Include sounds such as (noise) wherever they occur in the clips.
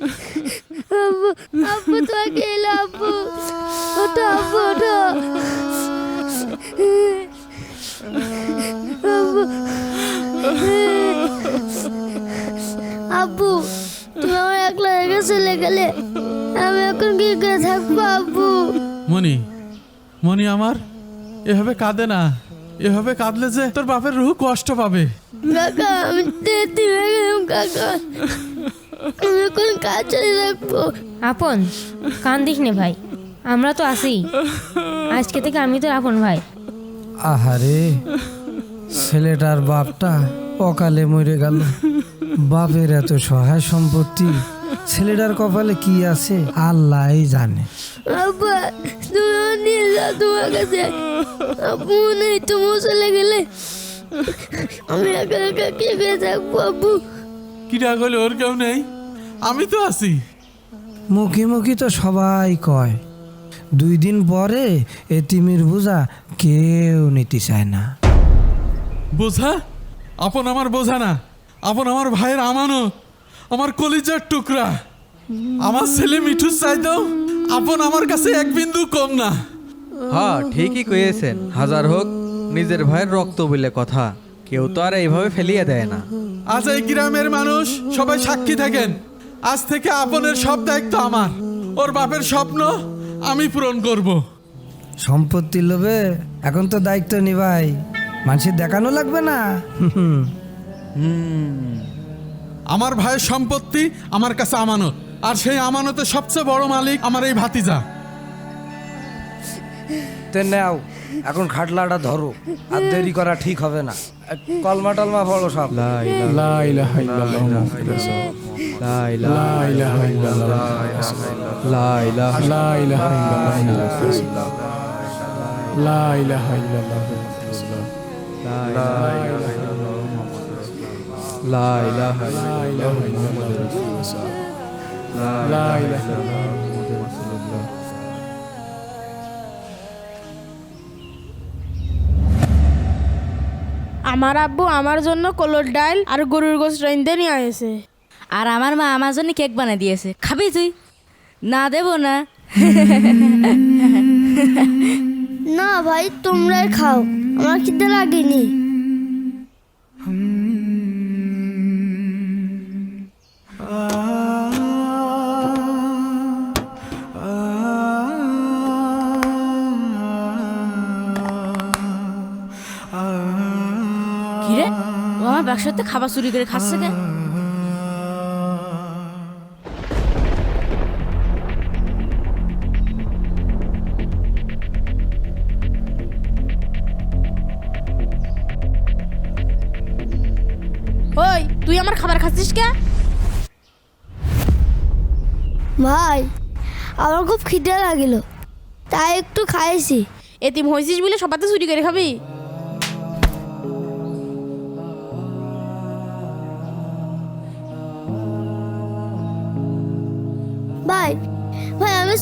আব্বু আব্বু তোমাকে এলো আব্বু। ওঠো আব্বু ওঠো। আব্বু আব্বু তুমি আমার একলা রেখে চলে গেলে আমি এখন কি করে থাকব আব্বু? মনি মনি আমার এভাবে কাঁদে না। এভাবে কাঁদলে যে তোর বাপের রুহ কষ্ট পাবে। কাকা আমি কাকা। এখন কাজ চলে থাকব আপন কান্দিস নে ভাই। আমরা তো আছি। আজকে থেকে আমি তো আপন ভাই। আহারে ছেলেটার বাপটা অকালে মরে গেল। বাপের এত সহায় সম্পত্তি ছেলেটার কপালে কি আছে? আল্লাহই জানে। কাছে। আমি একা একা কি করে থাকব আব্বু? কিরা গেলে ওর কেউ নেই? আমি তো আছি। মুখি মুখি তো সবাই কয় দুই দিন পরে এতিমির বোঝা কেউ নিতে চায় না। বোঝা? আপন আমার বোঝা না। আপন আমার ভাইয়ের আমানো আমার কলিজার টুকরা। আমার ছেলে মিঠু চাইতেও আপন আমার কাছে এক বিন্দু কম না। হ্যাঁ ঠিকই কয়েছেন হাজার হোক নিজের ভাইয়ের রক্ত বলে কথা। কেউ তো আর এইভাবে ফেলিয়ে দেয় না। আজ এই গ্রামের মানুষ সবাই সাক্ষী থাকেন। আজ থেকে আপনের সব দায়িত্ব আমার। ওর বাপের স্বপ্ন আমি পূরণ করব। সম্পত্তির লোভে এখন তো দায়িত্ব নিভাই মানুষের দেখানো লাগবে না। আমার ভাইয়ের সম্পত্তি আমার কাছে আমানত। আর সেই আমানতের সবচেয়ে বড় মালিক আমার এই ভাতিজা। তে নাও। এখন খাটলাটা ধরো, আর দেরি করা ঠিক হবে না। কলমা টলমা পড়ো সব। লা ইলাহা লা আমার আব্বু আমার জন্য কলর ডাল আর গরুর গোস রেন্দে নিয়ে আসে আর আমার মা আমার জন্য কেক বানিয়ে দিয়েছে। খাবি তুই? না দেবো না। না ভাই তোমরাই খাও। আমার খিদে লাগেনি। আমার ব্যবসাতে খাবার চুরি করে খাচ্ছে কে? ওই তুই আমার খাবার খাচ্ছিস কে? ভাই আমার খুব খিদে লাগিল। তাই একটু খাইছি। এতিম হয়েছিস বলে সবাতে চুরি করে খাবি?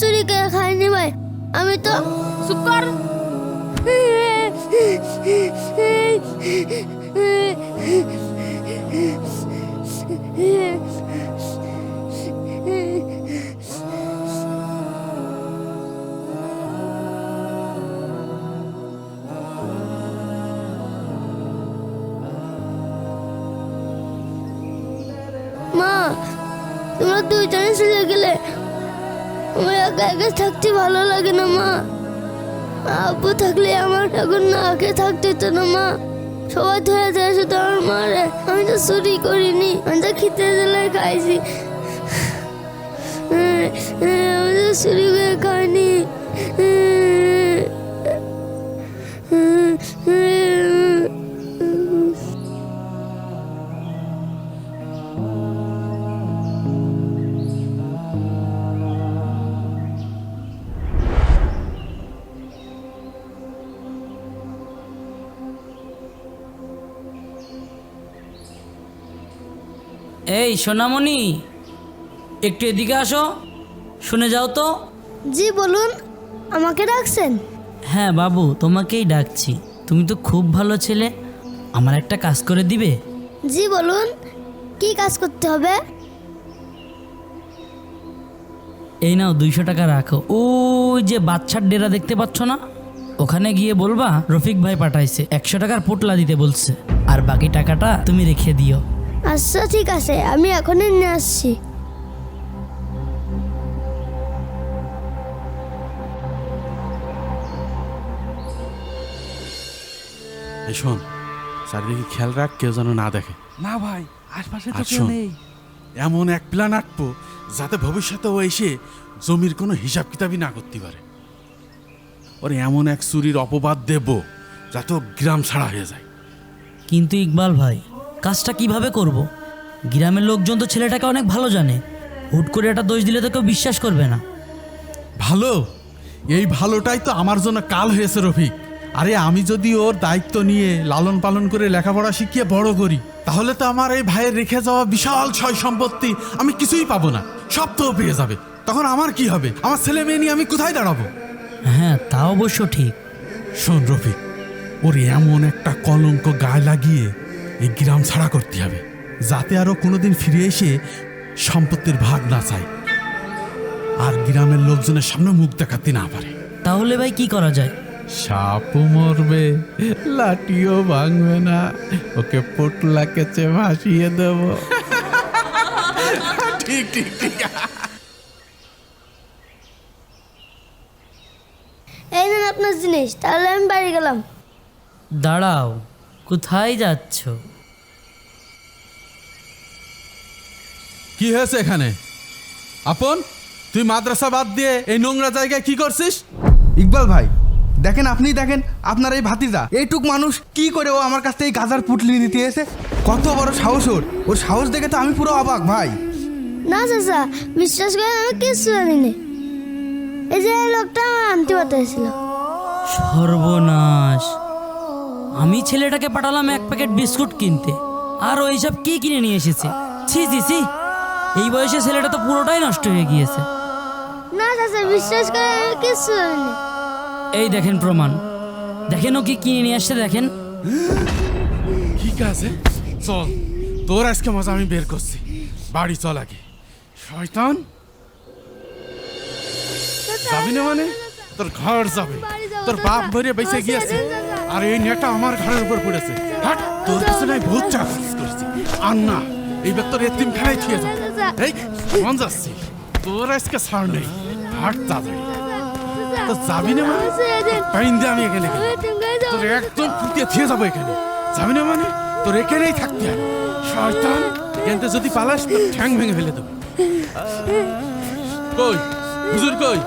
চুরি করে খাইনি ভাই। আমি তো চুপ কর। মা তোমরা দুইজনে চলে গেলে। আমার একা একা থাকতে ভালো লাগে না, মা। আব্বু থাকলে আমার এখন না আগে থাকতে হতো না, মা। সবাই ধরে ধরে শুধু আমার মারে আমি তো চুরি করিনি, আমি তো খেতে দিলে খাইছি। আমি তো চুরি করে খাইনি। এই সোনামণি একটু এদিকে আসো। শুনে যাও তো। জি বলুন আমাকে ডাকছেন? হ্যাঁ বাবু তোমাকেই ডাকছি। তুমি তো খুব ভালো ছেলে। আমার একটা কাজ করে দিবে? জি বলুন কি কাজ করতে হবে? এই নাও দুইশো টাকা রাখো। ওই যে বাচ্চার ডেরা দেখতে পাচ্ছ না? ওখানে গিয়ে বলবা রফিক ভাই পাঠাইছে। একশো টাকার পোটলা দিতে বলছে। আর বাকি টাকাটা তুমি রেখে দিও। আচ্ছা ঠিক আছে আমি এখনই নিয়ে আসছি। এই শোন চারিদিকে খেয়াল রাখ কেউ যেন না দেখে। না ভাই আশপাশে আর শোন এমন এক প্ল্যান আঁকবো যাতে ভবিষ্যতে ও এসে জমির কোনো হিসাব কিতাবই না করতে পারে। ওর এমন এক চুরির অপবাদ দেব যাতে ও গ্রাম ছাড়া হয়ে যায়। কিন্তু ইকবাল ভাই কাজটা কীভাবে করব। গ্রামের লোকজন তো ছেলেটাকে অনেক ভালো জানে। হুট করে একটা দোষ দিলে তো কেউ বিশ্বাস করবে না। ভালো। এই ভালোটাই তো আমার জন্য কাল হয়েছে রফিক। আরে আমি যদি ওর দায়িত্ব নিয়ে লালন পালন করে লেখাপড়া শিখিয়ে বড় করি তাহলে তো আমার এই ভাইয়ের রেখে যাওয়া বিশাল ছয় সম্পত্তি আমি কিছুই পাবো না। সব তো পেয়ে যাবে। তখন আমার কি হবে? আমার ছেলে মেয়ে নিয়ে আমি কোথায় দাঁড়াবো? হ্যাঁ তা অবশ্য ঠিক। শোন রফিক ওর এমন একটা কলঙ্ক গায়ে লাগিয়ে এই গ্রাম ছাড়া করতে হবে যাতে আরও কোনোদিন ফিরে এসে সম্পত্তির ভাগ না চায়। আর গ্রামের লোকজনের সামনে মুখ দেখাতে না পারে। তাহলে ভাই কি করা যায়? সাপও মরবে লাঠিও ভাঙবে না ওকে পটলা কেচে ভাসিয়ে দেব। (laughs) ঠিক ঠিক ঠিক। এই নেন আপনার জিনিস তাহলে আমি বাড়ি গেলাম। দাঁড়াও। কোথায় যাচ্ছ? কি হয়েছে এখানে? আপন তুই মাদ্রাসা বাদ দিয়ে এই নোংরা জায়গায় কি করছিস? ইকবাল ভাই দেখেন আপনি দেখেন আপনার এই ভাতিজা এইটুক মানুষ কি করে ও আমার কাছ থেকে এই গাজার পুটলি নিতে এসে? কত বড় সাহস ওর। ওর সাহস দেখে তো আমি পুরো অবাক ভাই। না চাচা বিশ্বাস করে আমি কিচ্ছু জানি না। এই যে লোকটা আমার আনতে পাঠাইছিল সর্বনাশ। আমি ছেলেটাকে পাঠালাম এক প্যাকেট বিস্কুট কিনতে। আর ওই সব কি কিনে নিয়ে এসেছে? ছি ছি ছি। এই বয়সে ছেলেটা তো পুরোটাই নষ্ট হয়ে গিয়েছে। না চাচা বিশ্বাস করে কিচ্ছু জানি এই দেখেন প্রমাণ। দেখেন ও কি কিনে নিয়ে আসছে দেখেন। ঠিক আছে চল তোর আজকে মজা আমি বের করছি। বাড়ি চল আগে। শয়তান! যাবি না মানে? তোর ঘর যাবে। তোর। বাপ ভরে বেঁচে গিয়েছে। আর এই নেটা আমার ঘরের উপর পড়েছে। হাট, তোর পিছনে আমি বহুত চাকরি করেছি। আর না এইবার তোর এতিম থুয়ে যাবে চাচা। এই মন যাচ্ছি? তোর আজকে ছাড় নেই। হাট তাড়াতাড়ি তো যাবি না মানে? পাইন দিয়ে আমি এখানে। তোর একদম ফুটিয়ে থিয়ে যাব এখানে। যাবি না মানে? তোর এখানেই থাকতে হবে শয়তান, এখানতে যদি পালাস, তোর ঠ্যাং ভেঙে ফেলে দেবো। কই? হুজুর কই?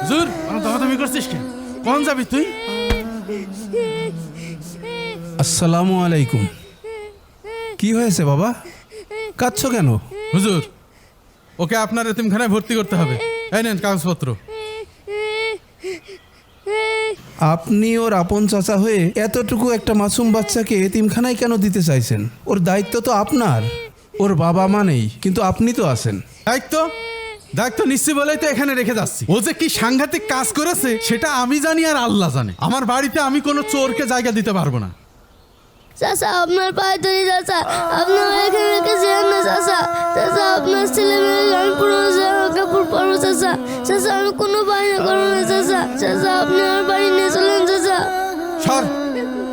হুজুর, আমার দামাদামি করছিস কেন? কোন যাবি তুই? আসসালামু আলাইকুম। কি হয়েছে বাবা? কাঁদছো কেন? হুজুর ওকে আপনার এতিমখানায় ভর্তি করতে হবে। এই নেন কাগজপত্র। আপনি ওর আপন চাচা হয়ে এতটুকু একটা মাসুম বাচ্চাকে এতিমখানায় কেন দিতে চাইছেন? ওর দায়িত্ব তো আপনার। ওর বাবা মা নেই কিন্তু আপনি তো আছেন। দায়িত্ব? দায়িত্ব নিশ্চয় বলেই তো এখানে রেখে যাচ্ছি। ও যে কি সাংঘাতিক কাজ করেছে সেটা আমি জানি আর আল্লাহ জানে। আমার বাড়িতে আমি কোনো চোরকে জায়গা দিতে পারব না। চাচা আপনার পায়ে ধরি চাচা। আপনার এখানে রেখে যেন না চাচা। চাচা আপনার ছেলে মেয়ে আমি পুরো কাপড় পরবো চাচা। চাচা আমি কোনো বায়না করব না চাচা। চাচা আপনি আমার বাড়ি নিয়ে চলেন চাচা। সর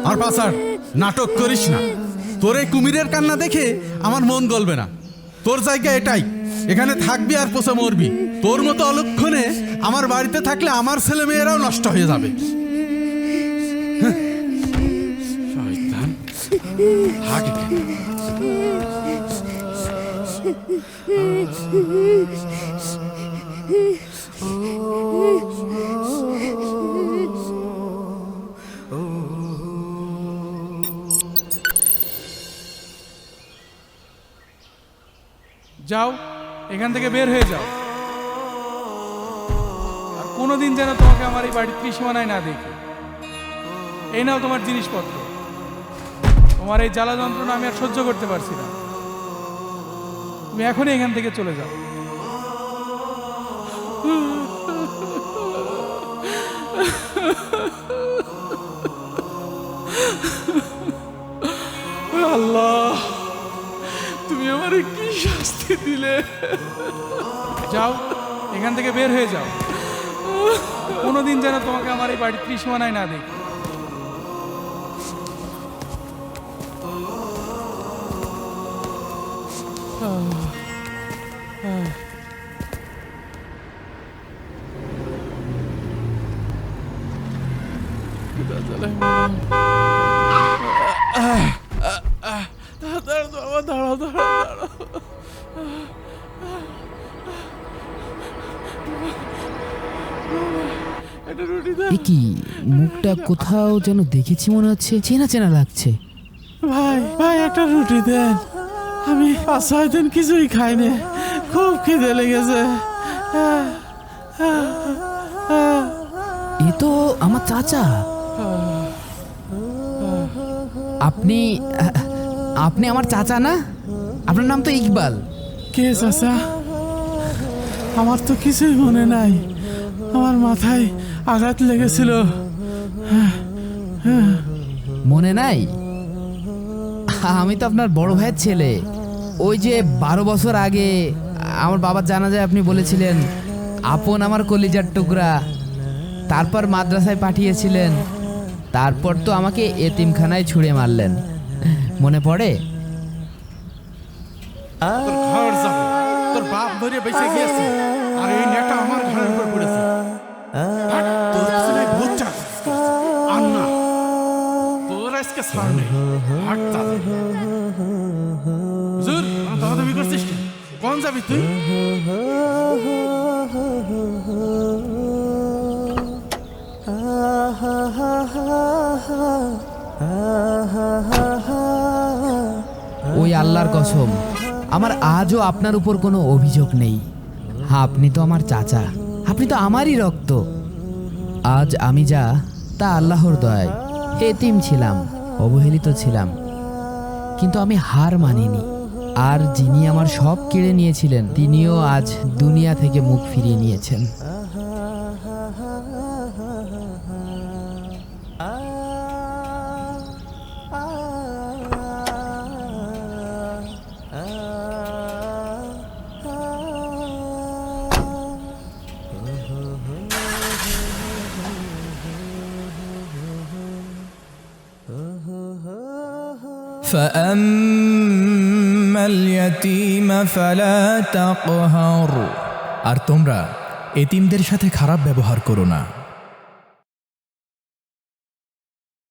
আর পাসার নাটক করিস না। তোর এই কুমিরের কান্না দেখে আমার মন গলবে না। তোর জায়গা এটাই। এখানে থাকবি আর পোষে মরবি। তোর মতো অলক্ষণে আমার বাড়িতে থাকলে আমার ছেলে মেয়েরাও নষ্ট হয়ে যাবে। যাও। এখান থেকে বের হয়ে যাও। আর কোনোদিন যেন তোমাকে আমার এই বাড়ির ত্রিসীমানায় না দেখি। এই নাও তোমার জিনিসপত্র। তোমার এই জ্বালা যন্ত্রণা আমি আর সহ্য করতে পারছি না। তুমি এখনই এখান থেকে চলে যাও। আল্লাহ, তুমি আমার কি শাস্তি দিলে। যাও এখান থেকে বের হয়ে যাও। কোনোদিন যেন তোমাকে আমার এই বাড়ির ত্রিসীমানায় না দেখি। দাঁড়াও দাঁড়াও দাঁড়াও দাঁড়াও। কি মুখটা কোথাও যেন দেখেছি মনে হচ্ছে চেনা চেনা লাগছে। ভাই ভাই একটা রুটি দেন। আমি পাঁচ ছয় দিন কিছুই খাইনি। খুব খিদে লেগেছে। এ তো আমার চাচা। আপনি আপনি আমার চাচা না? আপনার নাম তো ইকবাল। কে চাচা? আমার তো কিছুই মনে নাই। আমার মাথায় আঘাত লেগেছিল। মনে নাই? আমি তো আপনার বড় ভাইয়ের ছেলে। ওই যে বারো বছর আগে আমার বাবার জানা যায় আপনি বলেছিলেন আপন আমার কলিজার টুকরা। তারপর মাদ্রাসায় পাঠিয়েছিলেন। তারপর তো আমাকে এতিমখানায় ছুঁড়ে মারলেন। মনে পড়ে? ধরে বেঁচে গিয়েছে। আর এই নেটা আমার ঘরের উপর পড়েছে। তোর আর না, তোর আজকে নেই। হাট দাদা করছিস কি? কোন যাবি তুই? ওই আল্লাহর কসম। আমার আজও আপনার উপর কোনো অভিযোগ নেই। হ্যাঁ আপনি তো আমার চাচা। আপনি তো আমারই রক্ত। আজ আমি যা, তা আল্লাহর দয়ায়। এতিম ছিলাম, অবহেলিত ছিলাম। কিন্তু আমি হার মানিনি। আর যিনি আমার সব কেড়ে নিয়েছিলেন, তিনিও আজ দুনিয়া থেকে মুখ ফিরিয়ে নিয়েছেন। فأما اليتيم فلا تقهر আর তোমরা এতিমদের সাথে খারাপ ব্যবহার করো না